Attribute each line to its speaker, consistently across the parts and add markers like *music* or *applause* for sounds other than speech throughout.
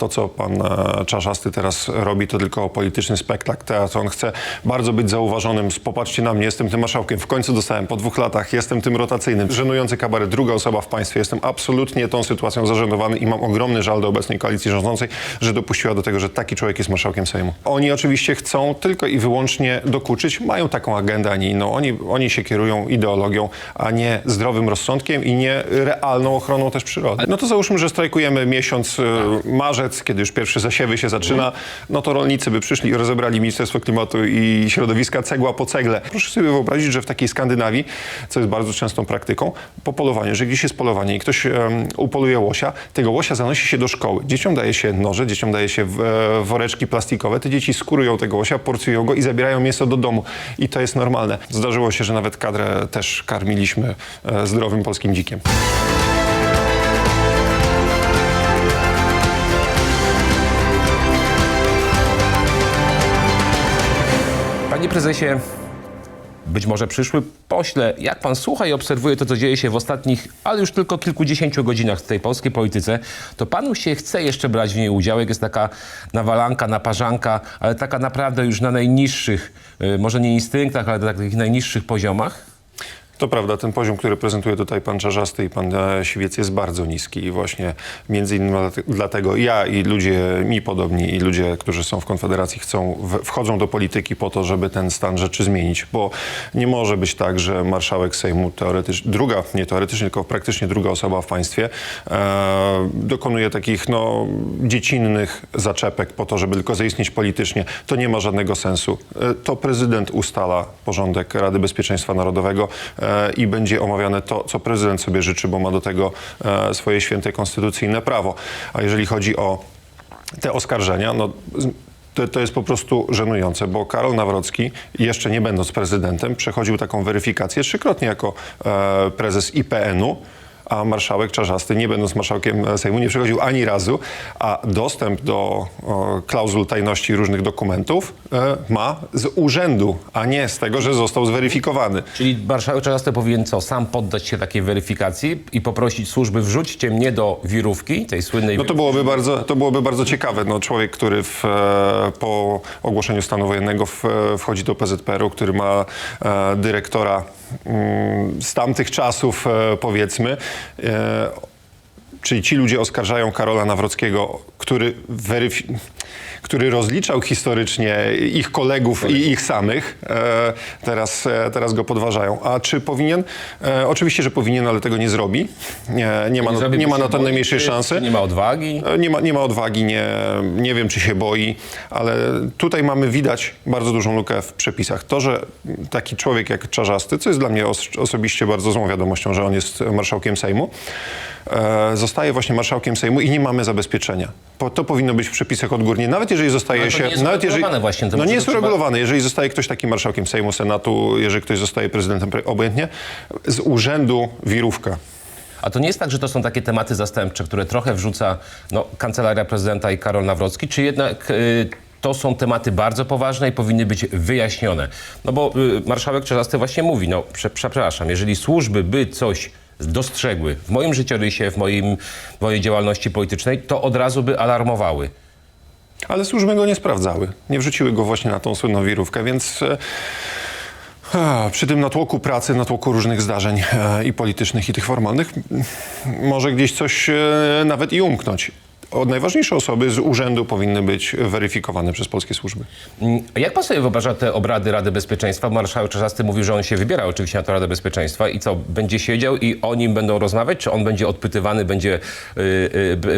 Speaker 1: To, co pan e, Czarzasty teraz robi, to tylko polityczny spektakl. Teraz on chce bardzo być zauważonym. Popatrzcie na mnie, jestem tym marszałkiem. W końcu dostałem po dwóch latach, jestem tym rotacyjnym. Żenujący kabaret, druga osoba w państwie. Jestem absolutnie tą sytuacją zażenowany i mam ogromny żal do obecnej koalicji rządzącej, że dopuściła do tego, że taki człowiek jest marszałkiem Sejmu. Oni oczywiście chcą tylko i wyłącznie dokuczyć. Mają taką agendę, a nie inną. Oni, oni się kierują ideologią, a nie zdrowym rozsądkiem i nie realną ochroną też przyrody. No to załóżmy, że strajkujemy miesiąc e, marzec, kiedy już pierwsze zasiewy się zaczyna, no to rolnicy by przyszli i rozebrali Ministerstwo Klimatu i Środowiska cegła po cegle. Proszę sobie wyobrazić, że w takiej Skandynawii, co jest bardzo częstą praktyką, po polowaniu, że gdzieś jest polowanie i ktoś em, upoluje łosia, tego łosia zanosi się do szkoły. Dzieciom daje się noże, dzieciom daje się e, woreczki plastikowe, te dzieci skurują tego łosia, porcjują go i zabierają mięso do domu. I to jest normalne. Zdarzyło się, że nawet kadrę też karmiliśmy e, zdrowym polskim dzikiem.
Speaker 2: Panie prezesie, być może przyszły pośle, jak pan słucha i obserwuje to, co dzieje się w ostatnich, ale już tylko kilkudziesięciu godzinach w tej polskiej polityce, to panu się chce jeszcze brać w niej udział, jak jest taka nawalanka, naparzanka, ale taka naprawdę już na najniższych, y, może nie instynktach, ale na takich najniższych poziomach?
Speaker 1: To prawda, ten poziom, który prezentuje tutaj pan Czarzasty i pan e, Siwiec jest bardzo niski i właśnie między innymi dlate- dlatego ja i ludzie mi podobni i ludzie, którzy są w Konfederacji chcą, wchodzą do polityki po to, żeby ten stan rzeczy zmienić, bo nie może być tak, że marszałek Sejmu teoretycznie, druga, nie teoretycznie, tylko praktycznie druga osoba w państwie e, dokonuje takich no, dziecinnych zaczepek po to, żeby tylko zaistnieć politycznie. To nie ma żadnego sensu. E, to prezydent ustala porządek Rady Bezpieczeństwa Narodowego e, i będzie omawiane to, co prezydent sobie życzy, bo ma do tego e, swoje święte konstytucyjne prawo. A jeżeli chodzi o te oskarżenia, no, to, to jest po prostu żenujące, bo Karol Nawrocki, jeszcze nie będąc prezydentem, przechodził taką weryfikację trzykrotnie jako e, prezes IPN-u, a marszałek Czarzasty, nie będąc marszałkiem Sejmu, nie przechodził ani razu, a dostęp do o, klauzul tajności różnych dokumentów e, ma z urzędu, a nie z tego, że został zweryfikowany.
Speaker 2: Czyli marszałek Czarzasty powinien co, sam poddać się takiej weryfikacji i poprosić służby, wrzućcie mnie do wirówki, tej słynnej
Speaker 1: No to byłoby bardzo, to byłoby bardzo ciekawe. No, człowiek, który w, e, po ogłoszeniu stanu wojennego w, e, wchodzi do PZPR-u, który ma e, dyrektora z tamtych czasów, e, powiedzmy. E, czyli ci ludzie oskarżają Karola Nawrockiego, który, weryfi- który rozliczał historycznie ich kolegów i ich samych. E, teraz, e, teraz go podważają. A czy powinien? E, oczywiście, że powinien, ale tego nie zrobi. Nie, nie, ma,
Speaker 2: Nie
Speaker 1: nie ma na to najmniejszej szansy.
Speaker 2: Nie ma odwagi.
Speaker 1: E, Nie ma, nie ma odwagi, nie, nie wiem czy się boi, ale tutaj mamy widać bardzo dużą lukę w przepisach. To, że taki człowiek jak Czarzasty, co jest dla mnie os osobiście bardzo złą wiadomością, że on jest marszałkiem Sejmu, zostaje właśnie marszałkiem Sejmu i nie mamy zabezpieczenia. Po, to powinno być w przepisach odgórnie, nawet jeżeli zostaje
Speaker 2: to
Speaker 1: się...
Speaker 2: nie jest
Speaker 1: nawet jeżeli,
Speaker 2: właśnie,
Speaker 1: no nie jest
Speaker 2: trzeba-
Speaker 1: uregulowane. Jeżeli zostaje ktoś taki marszałkiem Sejmu, Senatu, jeżeli ktoś zostaje prezydentem, pre- obojętnie, z urzędu wirówka.
Speaker 2: A to nie jest tak, że to są takie tematy zastępcze, które trochę wrzuca no, Kancelaria Prezydenta i Karol Nawrocki, czy jednak y, to są tematy bardzo poważne i powinny być wyjaśnione? No bo y, marszałek Czarzasty właśnie mówi, no prze, przepraszam, jeżeli służby by coś dostrzegły w moim życiorysie, w moim, w mojej działalności politycznej, to od razu by alarmowały.
Speaker 1: Ale służby go nie sprawdzały. Nie wrzuciły go właśnie na tą słynną wirówkę, więc e, przy tym natłoku pracy, natłoku różnych zdarzeń e, i politycznych, i tych formalnych, może gdzieś coś e, nawet i umknąć. O, najważniejsze osoby z urzędu powinny być weryfikowane przez polskie służby.
Speaker 2: Mm, a Jak pan sobie wyobraża te obrady Rady Bezpieczeństwa? Marszałek Czarzasty mówił, że on się wybiera oczywiście na tę Radę Bezpieczeństwa i co, będzie siedział i o nim będą rozmawiać? Czy on będzie odpytywany, będzie y,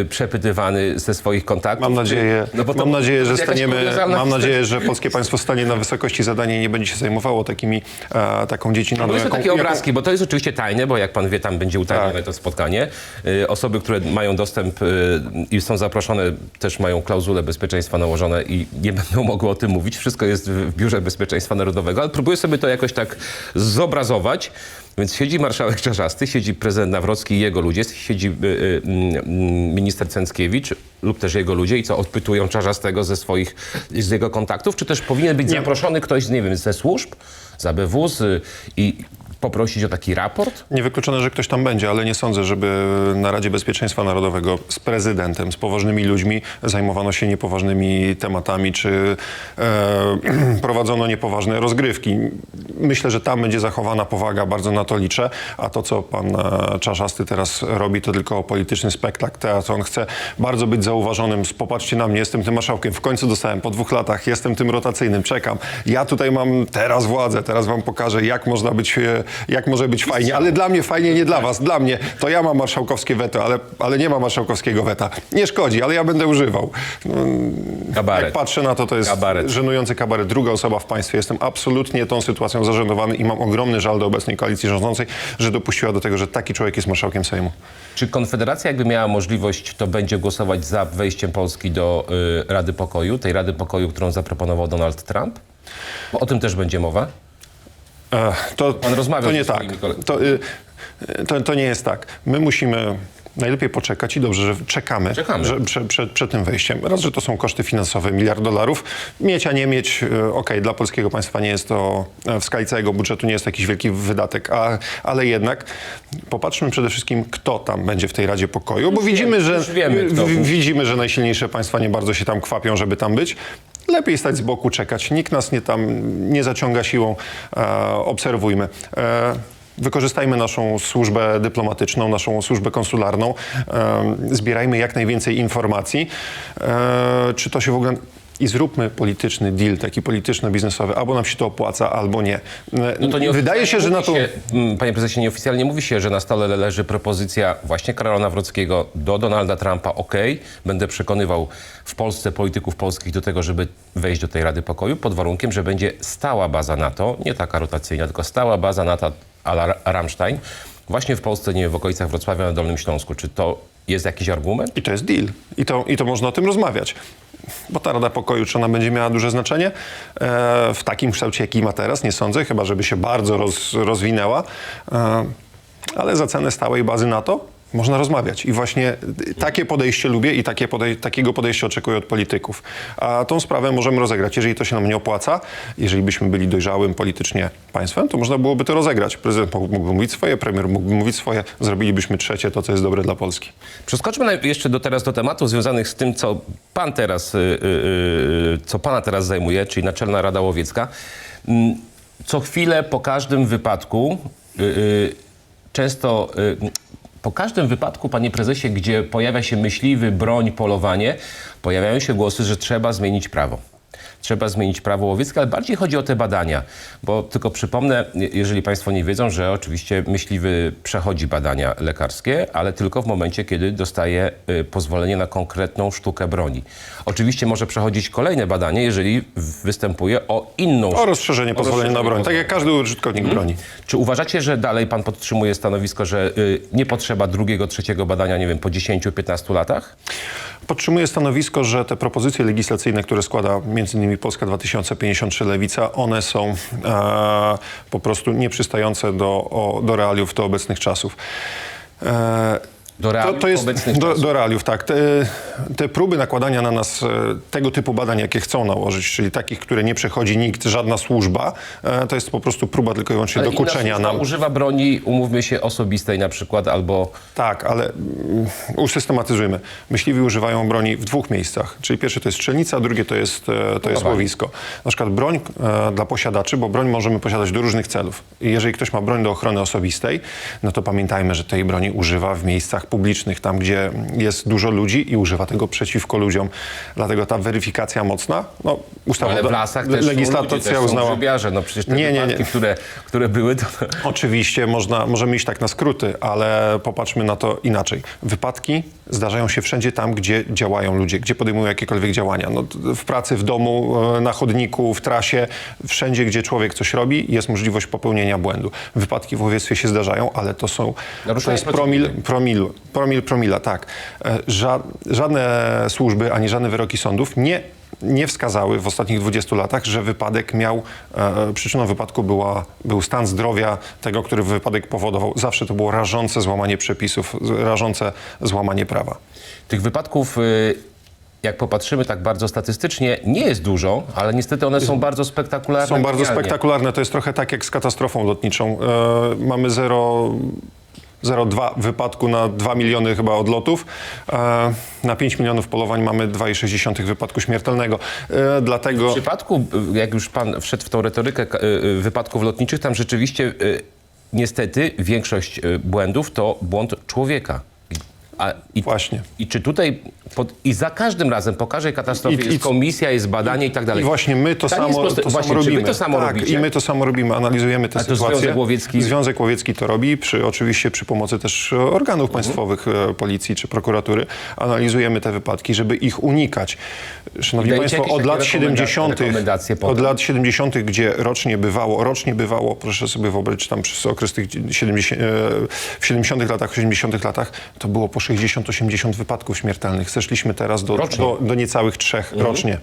Speaker 2: y, przepytywany ze swoich kontaktów?
Speaker 1: Mam nadzieję,
Speaker 2: No bo to-
Speaker 1: mam nadzieję że staniemy, mam nadzieję, że polskie państwo stanie na wysokości zadania i nie będzie się zajmowało takimi, e, taką dziecinaną,
Speaker 2: No to są
Speaker 1: jaką-
Speaker 2: takie
Speaker 1: jaką-
Speaker 2: obrazki, bo to jest oczywiście tajne, bo jak pan wie, tam będzie utajnione
Speaker 1: Tak.
Speaker 2: to spotkanie. Y, osoby, które mają dostęp y, są zaproszone, też mają klauzule bezpieczeństwa nałożone i nie będą mogły o tym mówić. Wszystko jest w Biurze Bezpieczeństwa Narodowego, ale próbuję sobie to jakoś tak zobrazować. Więc siedzi marszałek Czarzasty, siedzi prezydent Nawrocki i jego ludzie, siedzi y, y, mm, minister Cęckiewicz lub też jego ludzie i co, odpytują Czarzastego ze swoich, z jego kontaktów? Czy też powinien być zaproszony ktoś, nie wiem, ze służb, z ABW z, i poprosić o taki raport?
Speaker 1: Niewykluczone, że ktoś tam będzie, ale nie sądzę, żeby na Radzie Bezpieczeństwa Narodowego z prezydentem, z poważnymi ludźmi zajmowano się niepoważnymi tematami, czy e, *clears throat* prowadzono niepoważne rozgrywki. Myślę, że tam będzie zachowana powaga, bardzo na to liczę, a to, co pan e, Czarzasty teraz robi, to tylko polityczny spektakl, teatr. On chce bardzo być zauważonym. Popatrzcie na mnie, jestem tym marszałkiem. W końcu dostałem po dwóch latach, jestem tym rotacyjnym, czekam. Ja tutaj mam teraz władzę, teraz wam pokażę, jak można być, e, jak może być fajnie, ale dla mnie fajnie, nie dla was. Dla mnie to ja mam marszałkowskie weto, ale, ale nie ma marszałkowskiego weta. Nie szkodzi, ale ja będę używał. Jak
Speaker 2: Kabaret.
Speaker 1: patrzę na to, to jest
Speaker 2: Kabaret.
Speaker 1: żenujący kabaret. Druga osoba w państwie. Jestem absolutnie tą sytuacją zażenowany i mam ogromny żal do obecnej koalicji rządzącej, że dopuściła do tego, że taki człowiek jest marszałkiem Sejmu.
Speaker 2: Czy Konfederacja jakby miała możliwość, to będzie głosować za wejściem Polski do y, Rady Pokoju, tej Rady Pokoju, którą zaproponował Donald Trump? Bo o tym też będzie mowa.
Speaker 1: To,
Speaker 2: Pan rozmawiał
Speaker 1: to nie
Speaker 2: ze
Speaker 1: tak. To, y, to, to nie jest tak. My musimy najlepiej poczekać i dobrze, że czekamy,
Speaker 2: Czekamy.
Speaker 1: Że, przed, przed, przed tym wejściem. Raz, że to są koszty finansowe, miliard dolarów. Mieć, a nie mieć, y, okej, dla polskiego państwa nie jest to, e, w skali całego budżetu nie jest jakiś wielki wydatek, a, ale jednak popatrzmy przede wszystkim, kto tam będzie w tej Radzie Pokoju, bo widzimy, że,
Speaker 2: wiemy,
Speaker 1: widzimy, że najsilniejsze państwa nie bardzo się tam kwapią, żeby tam być. Lepiej stać z boku, czekać. Nikt nas nie tam nie zaciąga siłą. E, obserwujmy. E, Wykorzystajmy naszą służbę dyplomatyczną, naszą służbę konsularną. E, zbierajmy jak najwięcej informacji. E, czy to się w ogóle... I zróbmy polityczny deal, taki polityczno-biznesowy. Albo nam się to opłaca, albo nie.
Speaker 2: No to
Speaker 1: Wydaje się, że na to...
Speaker 2: się, mm, Panie prezesie, nieoficjalnie mówi się, że na stole leży propozycja właśnie Karola Nawrockiego do Donalda Trumpa. OK, będę przekonywał w Polsce polityków polskich do tego, żeby wejść do tej Rady Pokoju, pod warunkiem, że będzie stała baza NATO, nie taka rotacyjna, tylko stała baza NATO a la Rammstein, właśnie w Polsce, nie w okolicach Wrocławia na Dolnym Śląsku. Czy to jest jakiś argument?
Speaker 1: I to jest deal. I to, I to można o tym rozmawiać. Bo ta Rada Pokoju, czy ona będzie miała duże znaczenie? E, w takim kształcie, jaki ma teraz, nie sądzę, chyba żeby się bardzo roz, rozwinęła. E, ale za cenę stałej bazy NATO można rozmawiać. I właśnie takie podejście lubię i takie podej- takiego podejścia oczekuję od polityków. A tą sprawę możemy rozegrać. Jeżeli to się nam nie opłaca, jeżeli byśmy byli dojrzałym politycznie państwem, to można byłoby to rozegrać. Prezydent mógł- mógłby mówić swoje, premier mógłby mówić swoje, zrobilibyśmy trzecie, to co jest dobre dla Polski.
Speaker 2: Przeskoczmy jeszcze do, teraz do tematów związanych z tym, co pan teraz, y, y, y, co pana teraz zajmuje, czyli Naczelna Rada Łowiecka. Mm, Co chwilę, po każdym wypadku, y, y, często y, po każdym wypadku, panie prezesie, gdzie pojawia się myśliwy, broń, polowanie, pojawiają się głosy, że trzeba zmienić prawo. Trzeba zmienić prawo łowieckie, ale bardziej chodzi o te badania. Bo tylko przypomnę, jeżeli Państwo nie wiedzą, że oczywiście myśliwy przechodzi badania lekarskie, ale tylko w momencie, kiedy dostaje y, pozwolenie na konkretną sztukę broni. Oczywiście może przechodzić kolejne badanie, jeżeli występuje o inną
Speaker 1: O rozszerzenie pozwolenia na broń, tak jak każdy użytkownik broni.
Speaker 2: Czy uważacie, że dalej pan podtrzymuje stanowisko, że y, nie potrzeba drugiego, trzeciego badania, nie wiem, po 10-15 latach?
Speaker 1: Podtrzymuję stanowisko, że te propozycje legislacyjne, które składa m.in. Polska 2053 Lewica, one są e, po prostu nieprzystające do, o, do realiów do obecnych czasów. E,
Speaker 2: Do realiów
Speaker 1: to, to jest
Speaker 2: obecnych
Speaker 1: do, do realiów, tak. Te, te próby nakładania na nas e, tego typu badań, jakie chcą nałożyć, czyli takich, które nie przechodzi nikt, żadna służba, e, to jest po prostu próba tylko i wyłącznie
Speaker 2: Ale
Speaker 1: dokuczenia nam.
Speaker 2: używa broni, umówmy się, osobistej na przykład, albo
Speaker 1: Tak, ale mm, usystematyzujmy. Myśliwi używają broni w dwóch miejscach. Czyli pierwsze to jest strzelnica, a drugie to jest, e, to jest łowisko. Na przykład broń dla posiadaczy, bo broń możemy posiadać do różnych celów. I jeżeli ktoś ma broń do ochrony osobistej, no to pamiętajmy, że tej broni używa w miejscach publicznych, tam gdzie jest dużo ludzi i używa tego przeciwko ludziom. Dlatego ta weryfikacja mocna, no ustawa,
Speaker 2: ale w lasach też
Speaker 1: legislacja
Speaker 2: też
Speaker 1: uznała.
Speaker 2: grzybiarze. No przecież te
Speaker 1: Nie, nie,
Speaker 2: wypadki,
Speaker 1: nie.
Speaker 2: Które, które były, to...
Speaker 1: Oczywiście można, możemy iść tak na skróty, ale popatrzmy na to inaczej. Wypadki zdarzają się wszędzie tam, gdzie działają ludzie, gdzie podejmują jakiekolwiek działania. No, w pracy, w domu, e, na chodniku, w trasie, wszędzie, gdzie człowiek coś robi, jest możliwość popełnienia błędu. Wypadki w łowiectwie się zdarzają, ale to są to jest promil, promil, promil, promila, tak. E, Ża, żadne służby, ani żadne wyroki sądów nie nie wskazały w ostatnich 20 latach, że wypadek miał, e, przyczyną wypadku była, był stan zdrowia tego, który wypadek powodował. Zawsze to było rażące złamanie przepisów, rażące złamanie prawa.
Speaker 2: Tych wypadków y, jak popatrzymy tak bardzo statystycznie, nie jest dużo, ale niestety one są bardzo spektakularne.
Speaker 1: Są bardzo spektakularne. To jest trochę tak jak z katastrofą lotniczą. E, mamy 0. 0,2 wypadku na 2 miliony chyba odlotów. E, na 5 milionów polowań mamy 2,6 wypadku śmiertelnego. E, dlatego
Speaker 2: W przypadku, y, jak już pan wszedł w tą retorykę wypadków lotniczych, tam rzeczywiście niestety większość błędów to błąd człowieka. A, i,
Speaker 1: Właśnie.
Speaker 2: I czy tutaj, pod, i za każdym razem po każdej katastrofie
Speaker 1: I- i-
Speaker 2: jest komisja, jest badanie i tak dalej.
Speaker 1: I właśnie my to
Speaker 2: Pytanie
Speaker 1: samo, to
Speaker 2: Właśnie,
Speaker 1: samo robimy.
Speaker 2: to samo
Speaker 1: tak,
Speaker 2: robicie?
Speaker 1: i my to samo robimy, analizujemy te
Speaker 2: A
Speaker 1: sytuacje.
Speaker 2: Związek Łowiecki-
Speaker 1: Związek Łowiecki to robi, przy, oczywiście przy pomocy też organów państwowych, e, policji czy prokuratury. Analizujemy te wypadki, żeby ich unikać. Szanowni Państwo, od lat
Speaker 2: rekomenda-
Speaker 1: 70.,
Speaker 2: rekomendacje
Speaker 1: od lat 70., gdzie rocznie bywało, rocznie bywało, proszę sobie wyobrazić, tam przez okres tych 70, e, w 70 latach, 80 latach, to było po 60-80 wypadków śmiertelnych. Zeszliśmy teraz do, do, do niecałych trzech rocznie.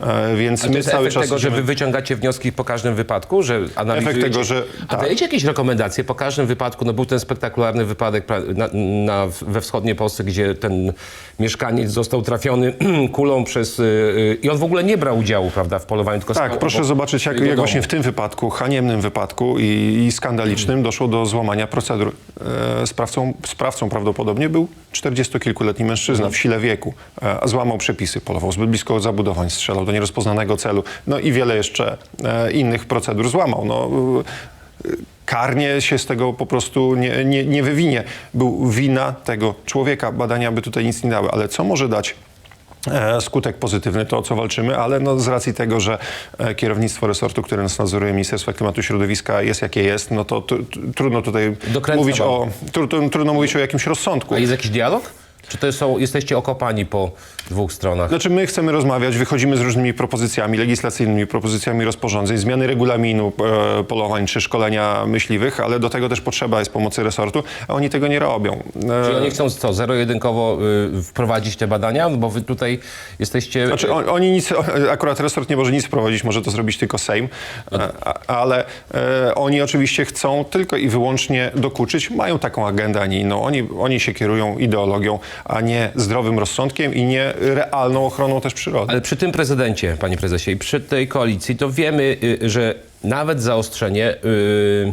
Speaker 1: E, Więc my
Speaker 2: jest
Speaker 1: cały
Speaker 2: efekt
Speaker 1: czas
Speaker 2: tego, że wy wyciągacie wnioski po każdym wypadku, że analizujecie...
Speaker 1: tego, że-
Speaker 2: A
Speaker 1: tak.
Speaker 2: dajecie jakieś rekomendacje po każdym wypadku? No był ten spektakularny wypadek na, na, we wschodniej Polsce, gdzie ten mieszkaniec został trafiony *clears throat* kulą przez... y, y, I on w ogóle nie brał udziału, prawda, w polowaniu, tylko
Speaker 1: Tak, proszę
Speaker 2: obok
Speaker 1: zobaczyć, jak, jak właśnie w tym wypadku, haniebnym wypadku i, i skandalicznym doszło do złamania procedur. E, sprawcą, sprawcą prawdopodobnie był 40-kilkuletni mężczyzna w sile wieku. E, a złamał przepisy, polował zbyt blisko zabudowań, strzelał do nierozpoznanego celu, no i wiele jeszcze e, innych procedur złamał. No, e, karnie się z tego po prostu nie, nie, nie wywinie. Był wina tego człowieka. Badania by tutaj nic nie dały. Ale co może dać e, skutek pozytywny, to o co walczymy, ale no z racji tego, że kierownictwo resortu, które nas nadzoruje, Ministerstwa Klimatu i Środowiska jest jakie jest, no to trudno tutaj
Speaker 2: Dokręca
Speaker 1: mówić
Speaker 2: wam.
Speaker 1: o, tru, tru, trudno mówić o jakimś rozsądku.
Speaker 2: A jest jakiś dialog? Czy to są, jesteście okopani po dwóch stronach?
Speaker 1: Znaczy my chcemy rozmawiać, wychodzimy z różnymi propozycjami legislacyjnymi, propozycjami rozporządzeń, zmiany regulaminu e, polowań czy szkolenia myśliwych, ale do tego też potrzeba jest pomocy resortu, a oni tego nie robią. E,
Speaker 2: Czy oni chcą co, zero-jedynkowo y, wprowadzić te badania? No Bo wy tutaj jesteście...
Speaker 1: Znaczy on, oni nic, akurat resort nie może nic wprowadzić, może to zrobić tylko Sejm, a, ale e, oni oczywiście chcą tylko i wyłącznie dokuczyć, mają taką agendę, a nie inną. Oni, oni się kierują ideologią, a nie zdrowym rozsądkiem i nie realną ochroną też przyrody.
Speaker 2: Ale przy tym prezydencie, panie prezesie, i przy tej koalicji, to wiemy, y, że nawet zaostrzenie y,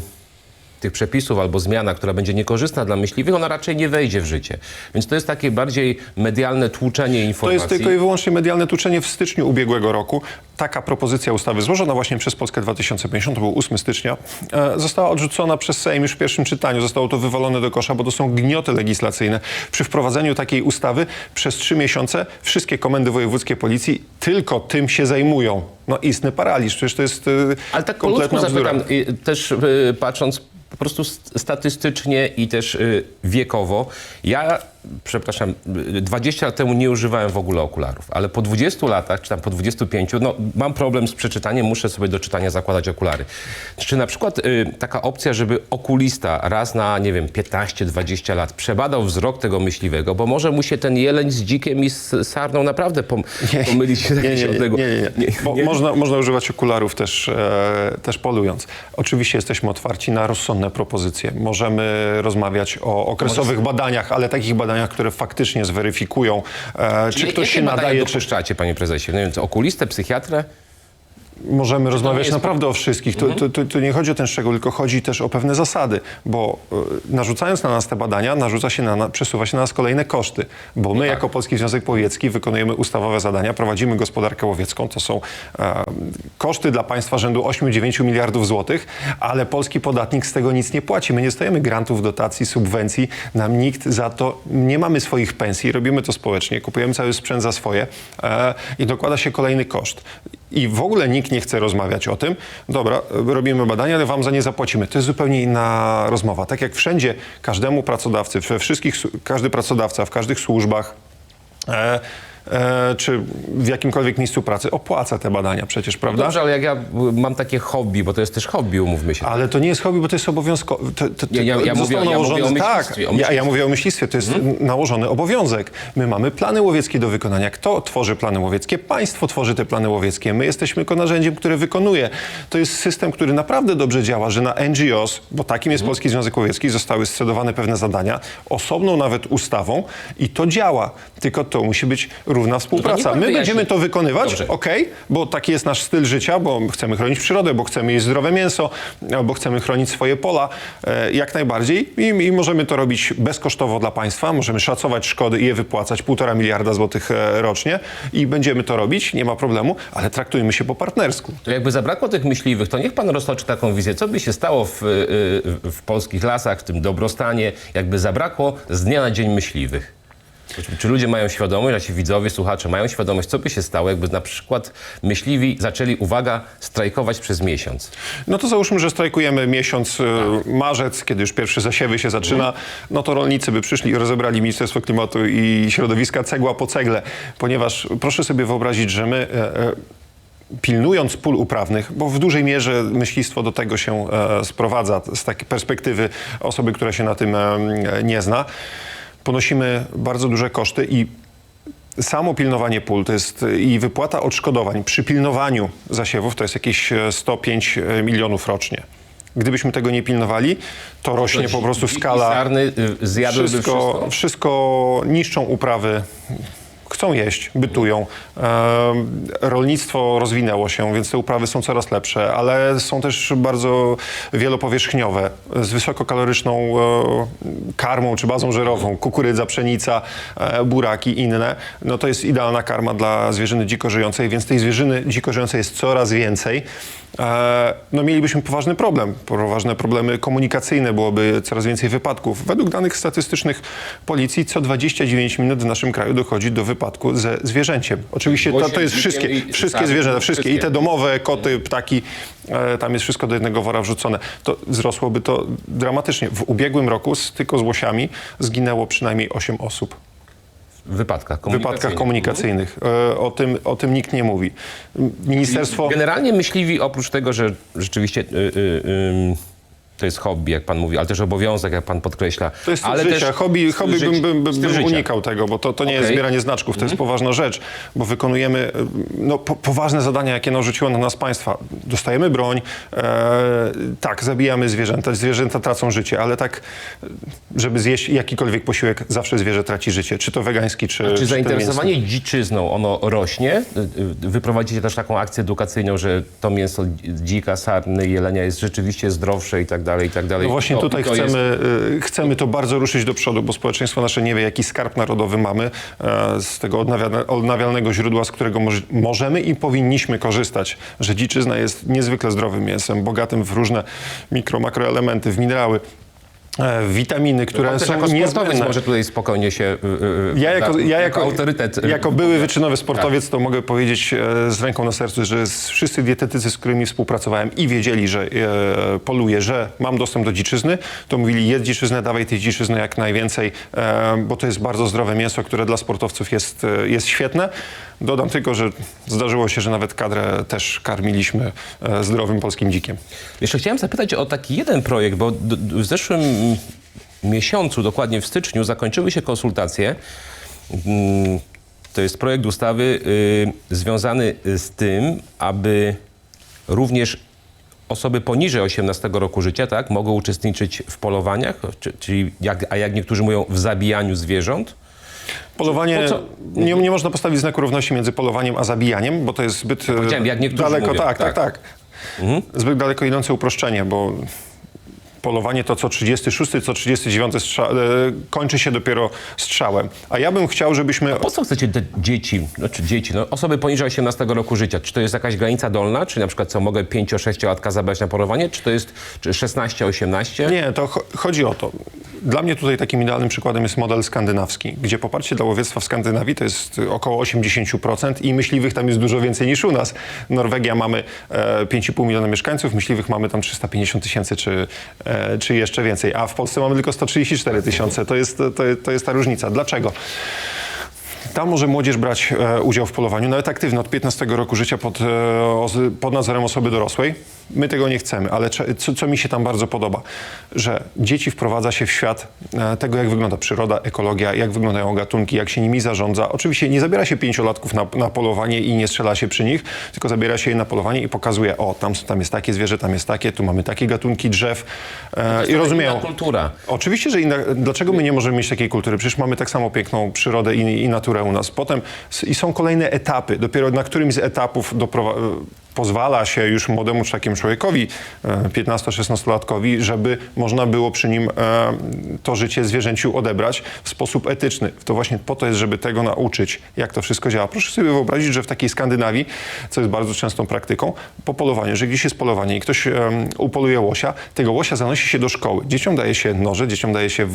Speaker 2: tych przepisów albo zmiana, która będzie niekorzystna dla myśliwych, ona raczej nie wejdzie w życie. Więc to jest takie bardziej medialne tłuczenie
Speaker 1: To
Speaker 2: informacji.
Speaker 1: jest tylko i wyłącznie medialne tuczenie w styczniu ubiegłego roku. Taka propozycja ustawy złożona właśnie przez Polskę 2050, to był 8 stycznia, e, została odrzucona przez Sejm już w pierwszym czytaniu. Zostało to wywalone do kosza, bo to są gnioty legislacyjne. Przy wprowadzeniu takiej ustawy przez trzy miesiące wszystkie komendy wojewódzkie policji tylko tym się zajmują. No istny paraliż, przecież to jest e,
Speaker 2: Ale tak
Speaker 1: kompletna
Speaker 2: zapytam, też y, patrząc po prostu statystycznie i też y, wiekowo, ja, przepraszam, y, 20 lat temu nie używałem w ogóle okularów, ale po 20 latach, czy tam po 25, no mam problem z przeczytaniem, muszę sobie do czytania zakładać okulary. Czy na przykład y, taka opcja, żeby okulista raz na, nie wiem, 15-20 lat przebadał wzrok tego myśliwego, bo może mu się ten jeleń z dzikiem i z sarną naprawdę pom- pomylić się
Speaker 1: Nie, nie, nie,
Speaker 2: tego.
Speaker 1: nie, nie, nie. Można, można używać okularów też, e, też polując. Oczywiście jesteśmy otwarci na rozsądne propozycje. Możemy rozmawiać o okresowych badaniach, ale takich badaniach, które faktycznie zweryfikują, e, czy ktoś
Speaker 2: Jakie
Speaker 1: się nadaje, czy
Speaker 2: dopuszczacie, panie prezesie? Wiem, co, okulistę, psychiatrę?
Speaker 1: Możemy rozmawiać
Speaker 2: jest-
Speaker 1: naprawdę o wszystkich. Tu, tu, tu, tu nie chodzi o ten szczegół, tylko chodzi też o pewne zasady, bo y, narzucając na nas te badania, narzuca się na, na, przesuwa się na nas kolejne koszty, bo my jako Polski Związek Łowiecki wykonujemy ustawowe zadania, prowadzimy gospodarkę łowiecką, to są e, koszty dla państwa rzędu 8-9 miliardów złotych, ale polski podatnik z tego nic nie płaci. My nie dostajemy grantów, dotacji, subwencji, nam nikt za to, nie mamy swoich pensji, robimy to społecznie, kupujemy cały sprzęt za swoje e, i dokłada się kolejny koszt. I w ogóle nikt nie chce rozmawiać o tym. Dobra, robimy badania, ale wam za nie zapłacimy. To jest zupełnie inna rozmowa. Tak jak wszędzie, każdemu pracodawcy, we wszystkich, każdy pracodawca w każdych służbach, e, e, czy w jakimkolwiek miejscu pracy opłaca te badania przecież, prawda?
Speaker 2: Dobrze, ale jak ja mam takie hobby, bo to jest też hobby, umówmy się.
Speaker 1: Ale to nie jest hobby, bo to jest obowiązkowe.
Speaker 2: Ja- ja- ja mówię- ja mówię o
Speaker 1: tak,
Speaker 2: myślistwie, o
Speaker 1: ja, mówię o myślistwie. To jest nałożony obowiązek. My mamy plany łowieckie do wykonania. Kto tworzy plany łowieckie? Państwo tworzy te plany łowieckie. My jesteśmy tylko narzędziem, które wykonuje. To jest system, który naprawdę dobrze działa, że na NGOs, bo takim jest Polski Związek Łowiecki, zostały scedowane pewne zadania, osobną nawet ustawą i to działa. Tylko to musi być równa współpraca.
Speaker 2: pan
Speaker 1: My będziemy to wykonywać, okej, bo taki jest nasz styl życia, bo chcemy chronić przyrodę, bo chcemy jeść zdrowe mięso, bo chcemy chronić swoje pola, e, jak najbardziej i, i możemy to robić bezkosztowo dla państwa, możemy szacować szkody i je wypłacać, półtora miliarda złotych e, rocznie i będziemy to robić, nie ma problemu, ale traktujmy się po partnersku.
Speaker 2: To jakby zabrakło tych myśliwych, to niech pan roztoczy taką wizję. Co by się stało w, y, y, w polskich lasach, w tym dobrostanie, jakby zabrakło z dnia na dzień myśliwych? Czy, ludzie mają świadomość, nasi widzowie, słuchacze mają świadomość, co by się stało, jakby na przykład myśliwi zaczęli, uwaga, strajkować przez miesiąc?
Speaker 1: No to załóżmy, że strajkujemy miesiąc e, marzec, kiedy już pierwsze zasiewy się zaczyna, no to rolnicy by przyszli i rozebrali Ministerstwo Klimatu i Środowiska cegła po cegle, ponieważ proszę sobie wyobrazić, że my e, e, pilnując pól uprawnych, bo w dużej mierze myślistwo do tego się e, sprowadza z takiej perspektywy osoby, która się na tym e, nie zna, ponosimy bardzo duże koszty i Samo pilnowanie pól to jest i wypłata odszkodowań przy pilnowaniu zasiewów to jest jakieś e, 105 milionów rocznie. Gdybyśmy tego nie pilnowali, to rośnie po prostu skala.
Speaker 2: Y,
Speaker 1: wszystko.
Speaker 2: wszystko
Speaker 1: niszczą uprawy. Chcą jeść, bytują. Em, rolnictwo rozwinęło się, więc te uprawy są coraz lepsze, ale są też bardzo wielopowierzchniowe, z wysokokaloryczną e, karmą czy bazą żerową. Kukurydza, pszenica, e, buraki inne. No to jest idealna karma dla zwierzyny dziko żyjącej, więc tej zwierzyny dziko żyjącej jest coraz więcej. E, no mielibyśmy poważny problem, poważne problemy komunikacyjne, byłoby coraz więcej wypadków. Według danych statystycznych policji co 29 minut w naszym kraju dochodzi do wypadku ze zwierzęciem. Oczywiście to, to jest wszystkie, wszystkie zwierzęta, wszystkie. I te domowe, koty, ptaki, e, tam jest wszystko do jednego wora wrzucone. To wzrosłoby to dramatycznie. W ubiegłym roku z, tylko z łosiami zginęło przynajmniej 8 osób
Speaker 2: wypadkach komunikacyjnych.
Speaker 1: wypadkach komunikacyjnych. E, O tym, o tym nikt nie mówi. Ministerstwo...
Speaker 2: Generalnie myśliwi, oprócz tego, że rzeczywiście y, y, ym, to jest hobby, jak pan mówi, ale też obowiązek, jak pan podkreśla.
Speaker 1: To jest styl
Speaker 2: ale
Speaker 1: życia.
Speaker 2: też
Speaker 1: hobby
Speaker 2: styl
Speaker 1: hobby bym, bym, bym, bym unikał tego, bo to, to nie jest
Speaker 2: Okej.
Speaker 1: zbieranie znaczków, to jest poważna rzecz, bo wykonujemy e, no, po, poważne zadania, jakie narzuciło na nas państwa. Dostajemy broń, e, tak, zabijamy zwierzęta, zwierzęta tracą życie, ale tak, żeby zjeść jakikolwiek posiłek, zawsze zwierzę traci życie, czy to wegański, czy
Speaker 2: Czy
Speaker 1: czy
Speaker 2: zainteresowanie dziczyzną, ono rośnie? Y, y, Wyprowadzicie też taką akcję edukacyjną, że to mięso dzika, sarny, jelenia jest rzeczywiście zdrowsze i tak dalej, i tak dalej.
Speaker 1: No właśnie
Speaker 2: To-
Speaker 1: tutaj
Speaker 2: to
Speaker 1: chcemy,
Speaker 2: jest-
Speaker 1: y, chcemy to bardzo ruszyć do przodu, bo społeczeństwo nasze nie wie, jaki skarb narodowy mamy e, z tego odnawialne, odnawialnego źródła, z którego moż, możemy i powinniśmy korzystać. Że dziczyzna jest niezwykle zdrowym mięsem, bogatym w różne mikro, makroelementy, w minerały, witaminy, które
Speaker 2: też
Speaker 1: są
Speaker 2: jako
Speaker 1: niezbędne.
Speaker 2: może tutaj spokojnie się y, y,
Speaker 1: Ja jako,
Speaker 2: da-
Speaker 1: ja jako,
Speaker 2: autorytet. y,
Speaker 1: jako były wyczynowy sportowiec,
Speaker 2: Tak.
Speaker 1: to mogę powiedzieć e, z ręką na sercu, że wszyscy dietetycy, z którymi współpracowałem i wiedzieli, że e, poluję, że mam dostęp do dziczyzny, to mówili jedz dziczyznę, dawaj tej dziczyzny jak najwięcej, e, bo to jest bardzo zdrowe mięso, które dla sportowców jest, e, jest świetne. Dodam tylko, że zdarzyło się, że nawet kadrę też karmiliśmy e, zdrowym polskim dzikiem.
Speaker 2: Jeszcze chciałem zapytać o taki jeden projekt, bo w zeszłym miesiącu, dokładnie w styczniu, zakończyły się konsultacje. Mm, To jest projekt ustawy y, związany z tym, aby również osoby poniżej 18 roku życia tak, mogą uczestniczyć w polowaniach, czy, czyli jak, a jak niektórzy mówią, w zabijaniu zwierząt.
Speaker 1: Polowanie,
Speaker 2: Po co-
Speaker 1: nie, nie można postawić znaku równości między polowaniem a zabijaniem, bo to jest zbyt e,
Speaker 2: powiedziałem, jak niektórzy
Speaker 1: daleko,
Speaker 2: mówią,
Speaker 1: tak, tak,
Speaker 2: tak.
Speaker 1: tak. Zbyt daleko idące uproszczenie, bo polowanie to co 36, co 39 strza- e, kończy się dopiero strzałem. A ja bym chciał, żebyśmy...
Speaker 2: Po co chcecie te dzieci, znaczy dzieci, no, osoby poniżej 18 roku życia? Czy to jest jakaś granica dolna? Czy na przykład co, mogę 5-6-latka zabrać na polowanie? Czy to jest czy 16-18?
Speaker 1: Nie, to cho- chodzi o to. Dla mnie tutaj takim idealnym przykładem jest model skandynawski, gdzie poparcie dla łowiectwa w Skandynawii to jest około 80% i myśliwych tam jest dużo więcej niż u nas. Norwegia mamy e, 5,5 miliona mieszkańców, myśliwych mamy tam 350 tysięcy czy, e, czy jeszcze więcej, a w Polsce mamy tylko 134 tysiące. To jest, to, to jest ta różnica. Dlaczego? Tam może młodzież brać e, udział w polowaniu, nawet aktywnie od 15 roku życia pod, e, pod nadzorem osoby dorosłej. My tego nie chcemy, ale co, co mi się tam bardzo podoba, że dzieci wprowadza się w świat e, tego, jak wygląda przyroda, ekologia, jak wyglądają gatunki, jak się nimi zarządza. Oczywiście nie zabiera się pięciolatków na, na polowanie i nie strzela się przy nich, tylko zabiera się je na polowanie i pokazuje, o, tam, tam jest takie zwierzę, tam jest takie, tu mamy takie gatunki drzew e, i rozumieją.
Speaker 2: Inna kultura.
Speaker 1: Oczywiście, że inna, dlaczego my nie możemy mieć takiej kultury? Przecież mamy tak samo piękną przyrodę i, i naturę u nas. Potem i są kolejne etapy. Dopiero na którymś z etapów doprowa- pozwala się już młodemu takiemu człowiekowi, e, 15-16-latkowi, żeby można było przy nim e, to życie zwierzęciu odebrać w sposób etyczny. To właśnie po to jest, żeby tego nauczyć, jak to wszystko działa. Proszę sobie wyobrazić, że w takiej Skandynawii, co jest bardzo częstą praktyką, po polowaniu, że gdzieś jest polowanie i ktoś em, upoluje łosia, tego łosia zanosi się do szkoły. Dzieciom daje się noże, dzieciom daje się e,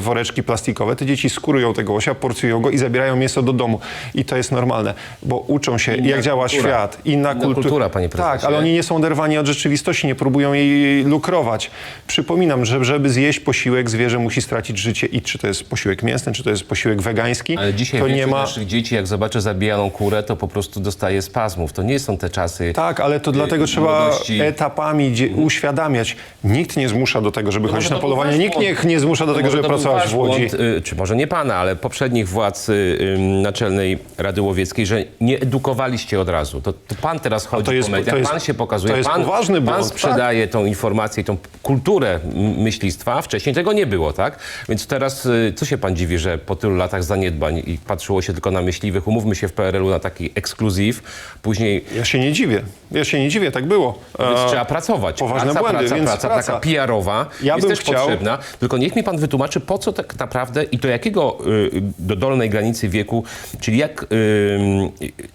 Speaker 1: woreczki plastikowe, te dzieci skurują tego łosia, porcjują go i zabierają mięso do domu. I to jest normalne, bo uczą się, jak działa
Speaker 2: kultura.
Speaker 1: świat, inna,
Speaker 2: Inna
Speaker 1: kultu-
Speaker 2: panie
Speaker 1: Tak, ale oni nie są oderwani od rzeczywistości, nie próbują jej lukrować. Przypominam, że żeby zjeść posiłek, zwierzę musi stracić życie i czy to jest posiłek mięsny, czy to jest posiłek wegański,
Speaker 2: Ale dzisiaj
Speaker 1: to nie ma...
Speaker 2: naszych dzieci, jak zobaczy zabijaną kurę, to po prostu dostaje spazmów. To nie są te czasy.
Speaker 1: Tak, ale to dlatego trzeba
Speaker 2: młodości.
Speaker 1: etapami dzie- uświadamiać. Nikt nie zmusza do tego, żeby chodzić
Speaker 2: może
Speaker 1: na
Speaker 2: to był
Speaker 1: polowanie.
Speaker 2: wasz
Speaker 1: Nikt nie,
Speaker 2: błąd.
Speaker 1: nie zmusza do tego, żeby pracować w Łodzi.
Speaker 2: Błąd, y, czy może nie pana, ale poprzednich władz y, y, Naczelnej Rady Łowieckiej, że nie edukowaliście od razu. To, to pan teraz chodzi
Speaker 1: to jest-
Speaker 2: po mediach,
Speaker 1: to jest-
Speaker 2: pan się pokazuje,
Speaker 1: to jest
Speaker 2: pan,
Speaker 1: poważny
Speaker 2: pan
Speaker 1: błąd, tak.
Speaker 2: sprzedaje tą informację, tą kulturę myślistwa. Wcześniej tego nie było, tak? Więc teraz y, co się pan dziwi, że po tylu latach zaniedbań i patrzyło się tylko na myśliwych, umówmy się w PRL-u na taki ekskluzyw, później
Speaker 1: Ja się nie dziwię. Ja się nie dziwię, tak było.
Speaker 2: więc
Speaker 1: E,
Speaker 2: trzeba pracować.
Speaker 1: poważne
Speaker 2: praca,
Speaker 1: błędy,
Speaker 2: praca,
Speaker 1: więc
Speaker 2: praca,
Speaker 1: praca.
Speaker 2: taka PR-owa
Speaker 1: Ja
Speaker 2: jest
Speaker 1: bym
Speaker 2: też
Speaker 1: chciał-
Speaker 2: potrzebna. Tylko niech mi pan wytłumaczy, po co tak naprawdę i do jakiego y, do dolnej granicy wieku, czyli jak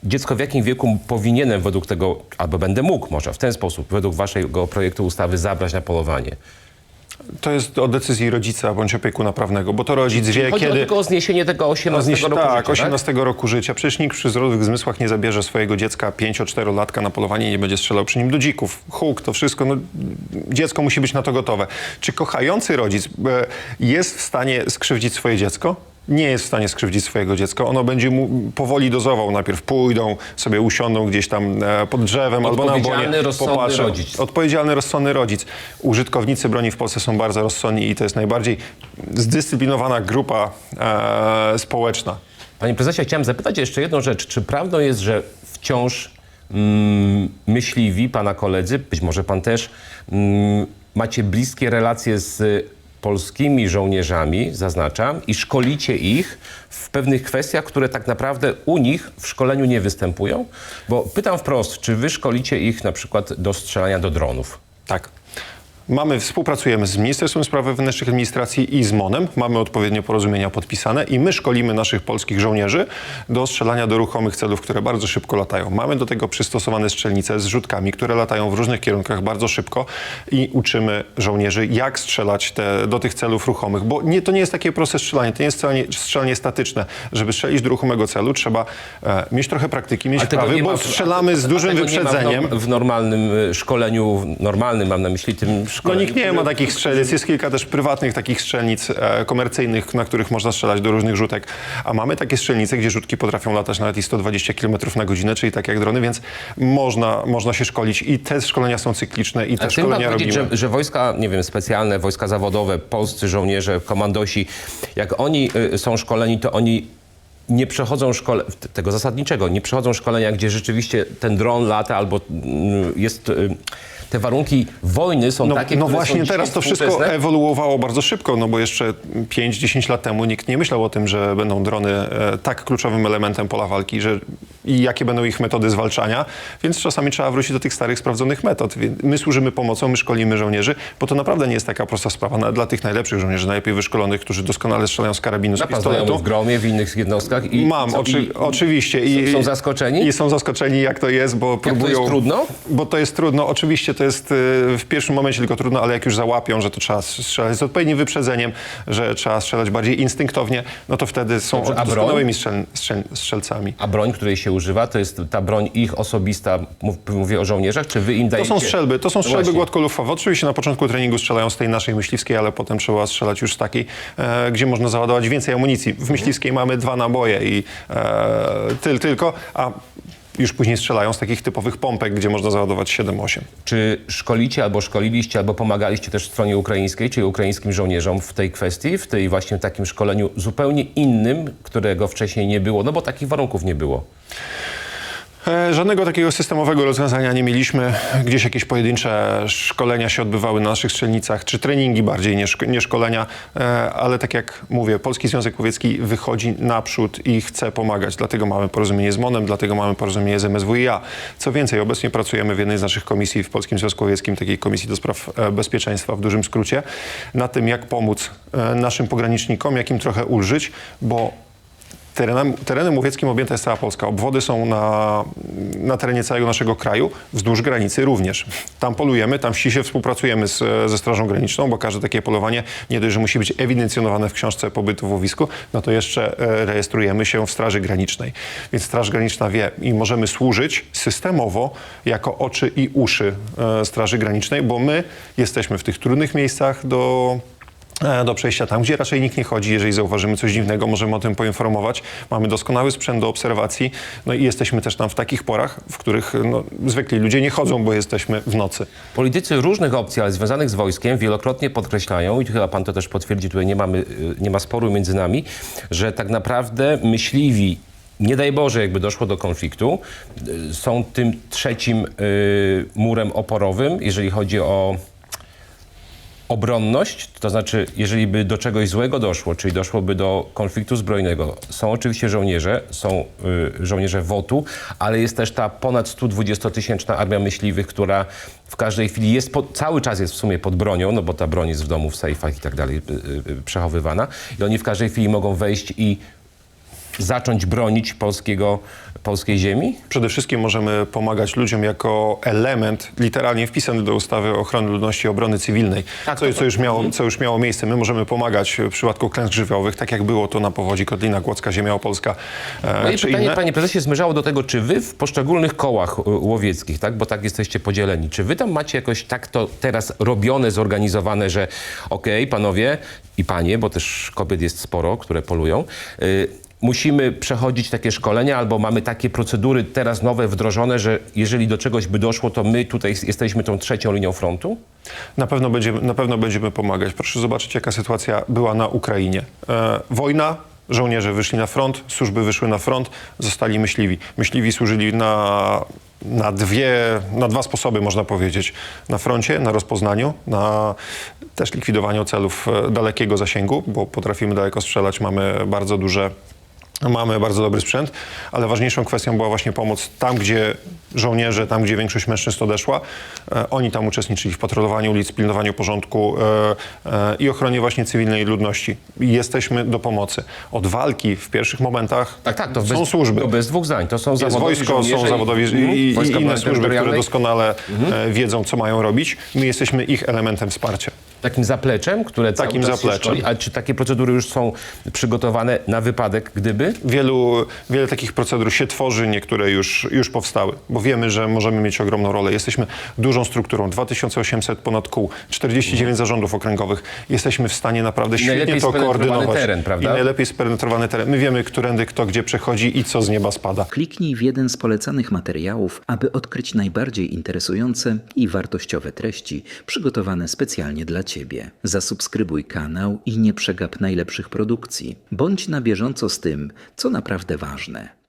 Speaker 2: dziecko w jakim wieku powinienem według tego, albo będę mógł może w ten sposób, według waszego projektu ustawy zabrać na polowanie.
Speaker 1: To jest o decyzji rodzica bądź opiekuna prawnego, bo to rodzic wie,
Speaker 2: Chodzi
Speaker 1: kiedy...
Speaker 2: tylko o zniesienie tego 18
Speaker 1: Znieś,
Speaker 2: roku
Speaker 1: tak,
Speaker 2: życia,
Speaker 1: 18 roku życia. Przecież nikt przy zdrowych zmysłach nie zabierze swojego dziecka 5-4-latka na polowanie i nie będzie strzelał przy nim do dzików. Huk, to wszystko. No, dziecko musi być na to gotowe. Czy kochający rodzic e, jest w stanie skrzywdzić swoje dziecko? Nie jest w stanie skrzywdzić swojego dziecka. Ono będzie mu powoli dozował. Najpierw pójdą, sobie usiądą gdzieś tam e, pod drzewem albo na
Speaker 2: Odpowiedzialny,
Speaker 1: obonie.
Speaker 2: rozsądny
Speaker 1: popatrzą.
Speaker 2: rodzic.
Speaker 1: Odpowiedzialny, rozsądny rodzic. Użytkownicy broni w Polsce są bardzo rozsądni i to jest najbardziej zdyscyplinowana grupa e, społeczna.
Speaker 2: Panie prezesie, chciałem zapytać jeszcze jedną rzecz. Czy prawdą jest, że wciąż mm, myśliwi, pana koledzy, być może pan też, mm, macie bliskie relacje z polskimi żołnierzami, zaznaczam, i szkolicie ich w pewnych kwestiach, które tak naprawdę u nich w szkoleniu nie występują? Bo pytam wprost, czy wy szkolicie ich na przykład do strzelania do dronów?
Speaker 1: Tak. Mamy, współpracujemy z Ministerstwem Spraw Wewnętrznych Administracji i z MONem. Mamy odpowiednio porozumienia podpisane i my szkolimy naszych polskich żołnierzy do strzelania do ruchomych celów, które bardzo szybko latają. Mamy do tego przystosowane strzelnice z rzutkami, które latają w różnych kierunkach bardzo szybko i uczymy żołnierzy, jak strzelać te, do tych celów ruchomych. Bo nie, to nie jest takie proste strzelanie, to nie jest strzelanie, strzelanie statyczne. Żeby strzelić do ruchomego celu, trzeba e, mieć trochę praktyki, mieć
Speaker 2: nie
Speaker 1: bo strzelamy z dużym
Speaker 2: w
Speaker 1: wyprzedzeniem.
Speaker 2: W normalnym y, szkoleniu, normalnym mam na myśli tym
Speaker 1: No
Speaker 2: szkoleniu.
Speaker 1: nikt nie ma takich strzelnic. Jest kilka też prywatnych takich strzelnic e, komercyjnych, na których można strzelać do różnych rzutek. A mamy takie strzelnice, gdzie rzutki potrafią latać nawet i 120 km na godzinę, czyli tak jak drony, więc można, można się szkolić. I te szkolenia są cykliczne i te
Speaker 2: A
Speaker 1: szkolenia robimy.
Speaker 2: że, że wojska, nie wiem, specjalne, wojska zawodowe, polscy żołnierze, komandosi, jak oni y, są szkoleni, to oni nie przechodzą szkole, tego zasadniczego, nie przechodzą szkolenia, gdzie rzeczywiście ten dron lata albo mm, jest... y, Te warunki wojny są
Speaker 1: No,
Speaker 2: takie,
Speaker 1: no właśnie teraz to wszystko ewoluowało bardzo szybko, no bo jeszcze 5-10 lat temu nikt nie myślał o tym, że będą drony e, tak kluczowym elementem pola walki, że i jakie będą ich metody zwalczania, więc czasami trzeba wrócić do tych starych, sprawdzonych metod. My służymy pomocą, my szkolimy żołnierzy, bo to naprawdę nie jest taka prosta sprawa, dla tych najlepszych żołnierzy, najlepiej wyszkolonych, którzy doskonale strzelają z karabinu, z pistoletu.
Speaker 2: w Gromie, w innych jednostkach i
Speaker 1: Mam,
Speaker 2: co,
Speaker 1: oczy,
Speaker 2: i-
Speaker 1: oczywiście. I,
Speaker 2: są zaskoczeni?
Speaker 1: I są zaskoczeni, jak to jest, bo próbują...
Speaker 2: jest trudno?
Speaker 1: Bo to jest trudno. Oczywiście to jest y, w pierwszym momencie tylko trudno, ale jak już załapią, że to trzeba strzelać z odpowiednim wyprzedzeniem, że trzeba strzelać bardziej instynktownie, no to wtedy są
Speaker 2: Dobrze, a
Speaker 1: doskonałymi strzel, strzel, strzelcami.
Speaker 2: A broń, której się używa, to jest ta broń ich osobista, mów, mówię o żołnierzach, czy wy im
Speaker 1: To
Speaker 2: dajecie...
Speaker 1: są strzelby, to są
Speaker 2: No
Speaker 1: strzelby
Speaker 2: właśnie.
Speaker 1: gładkolufowe. Oczywiście na początku treningu strzelają z tej naszej myśliwskiej, ale potem trzeba strzelać już z takiej, e, gdzie można załadować więcej amunicji. W myśliwskiej mamy dwa i e, tyl, tylko, a już później strzelają z takich typowych pompek, gdzie można załadować 7-8.
Speaker 2: Czy szkolicie albo szkoliliście, albo pomagaliście też stronie ukraińskiej, czyli ukraińskim żołnierzom w tej kwestii, w tej właśnie takim szkoleniu zupełnie innym, którego wcześniej nie było, no bo takich warunków nie było.
Speaker 1: E, Żadnego takiego systemowego rozwiązania nie mieliśmy. Gdzieś jakieś pojedyncze szkolenia się odbywały na naszych strzelnicach, czy treningi bardziej nie szkolenia, E, ale tak jak mówię, Polski Związek Łowiecki wychodzi naprzód i chce pomagać. Dlatego mamy porozumienie z MON-em, dlatego mamy porozumienie z MSWiA. Co więcej, obecnie pracujemy w jednej z naszych komisji w Polskim Związku Łowieckim, takiej komisji do spraw e, bezpieczeństwa w dużym skrócie, na tym jak pomóc naszym pogranicznikom, jak im trochę ulżyć, bo Terenem, terenem łowieckim objęta jest cała Polska. Obwody są na, na terenie całego naszego kraju, wzdłuż granicy również. Tam polujemy, tam ściśle współpracujemy z, ze Strażą Graniczną, bo każde takie polowanie nie dość, że musi być ewidencjonowane w książce pobytu w łowisku, no to jeszcze e, rejestrujemy się w Straży Granicznej. Więc Straż Graniczna wie i możemy służyć systemowo jako oczy i uszy e, Straży Granicznej, bo my jesteśmy w tych trudnych miejscach do do przejścia tam, gdzie raczej nikt nie chodzi. Jeżeli zauważymy coś dziwnego, możemy o tym poinformować. Mamy doskonały sprzęt do obserwacji, no i jesteśmy też tam w takich porach, w których no, zwykli ludzie nie chodzą, bo jesteśmy w nocy.
Speaker 2: Politycy różnych opcji, ale związanych z wojskiem, wielokrotnie podkreślają, i chyba pan to też potwierdzi, tutaj nie, mamy, y, nie ma sporu między nami, że tak naprawdę myśliwi, nie daj Boże, jakby doszło do konfliktu, są tym trzecim y, murem oporowym, jeżeli chodzi o obronność, to znaczy, jeżeli by do czegoś złego doszło, czyli doszłoby do konfliktu zbrojnego, są oczywiście żołnierze, są y, żołnierze WOT-u, ale jest też ta ponad 120-tysięczna armia myśliwych, która w każdej chwili jest, pod, cały czas jest w sumie pod bronią, no bo ta broń jest w domu, w sejfach i tak dalej y, y, przechowywana. I oni w każdej chwili mogą wejść i zacząć bronić polskiego, polskiej ziemi?
Speaker 1: Przede wszystkim możemy pomagać ludziom jako element literalnie wpisany do ustawy o ochronie ludności i obrony cywilnej,
Speaker 2: Tak,
Speaker 1: co, co, już miało, co już miało miejsce. My możemy pomagać w przypadku klęsk żywiołowych, tak jak było to na powodzi Kotlina Kłodzka, Ziemia Opolska, e, czy
Speaker 2: pytanie,
Speaker 1: inne.
Speaker 2: panie prezesie, zmierzało do tego, czy wy w poszczególnych kołach łowieckich, tak, bo tak jesteście podzieleni, czy wy tam macie jakoś tak to teraz robione, zorganizowane, że okej, panowie i panie, bo też kobiet jest sporo, które polują, y, musimy przechodzić takie szkolenia albo mamy takie procedury teraz nowe wdrożone, że jeżeli do czegoś by doszło, to my tutaj jesteśmy tą trzecią linią frontu?
Speaker 1: Na pewno, będziemy, na pewno będziemy pomagać. Proszę zobaczyć, jaka sytuacja była na Ukrainie. E, wojna, żołnierze wyszli na front, służby wyszły na front, zostali myśliwi. Myśliwi służyli na, na, dwie, na dwa sposoby, można powiedzieć. Na froncie, na rozpoznaniu, na też likwidowaniu celów e, dalekiego zasięgu, bo potrafimy daleko strzelać, mamy bardzo duże Mamy bardzo dobry sprzęt, ale ważniejszą kwestią była właśnie pomoc tam, gdzie żołnierze, tam, gdzie większość mężczyzn odeszła. E, oni tam uczestniczyli w patrolowaniu ulic, pilnowaniu porządku e, e, i ochronie właśnie cywilnej ludności. I Jesteśmy do pomocy. Od walki w pierwszych momentach
Speaker 2: Tak, tak, to
Speaker 1: są
Speaker 2: bez,
Speaker 1: służby.
Speaker 2: To bez dwóch zdań. To są
Speaker 1: Jest
Speaker 2: zawodowi
Speaker 1: wojsko, są
Speaker 2: żołnierze
Speaker 1: zawodowi i,
Speaker 2: Mhm.
Speaker 1: i,
Speaker 2: Wojska
Speaker 1: i inne służby, które
Speaker 2: Terytorialnej.
Speaker 1: doskonale e, wiedzą, co mają robić. My jesteśmy ich elementem wsparcia.
Speaker 2: Takim zapleczem, które cały
Speaker 1: Takim
Speaker 2: czas się
Speaker 1: zapleczem.
Speaker 2: Szkoli. A czy takie procedury już są przygotowane na wypadek, gdyby?
Speaker 1: Wielu, wiele takich procedur się tworzy, niektóre już, już powstały, bo wiemy, że możemy mieć ogromną rolę. Jesteśmy dużą strukturą, 2800 ponad kół, 49 zarządów okręgowych. Jesteśmy w stanie naprawdę świetnie
Speaker 2: najlepiej
Speaker 1: to
Speaker 2: spenetrowany
Speaker 1: koordynować.
Speaker 2: teren, prawda?
Speaker 1: I najlepiej spenetrowany teren. My wiemy, którędy kto gdzie przechodzi i co z nieba spada.
Speaker 3: Kliknij w jeden z polecanych materiałów, aby odkryć najbardziej interesujące i wartościowe treści przygotowane specjalnie dla Ciebie. Zasubskrybuj kanał i nie przegap najlepszych produkcji. Bądź na bieżąco z tym, co naprawdę ważne.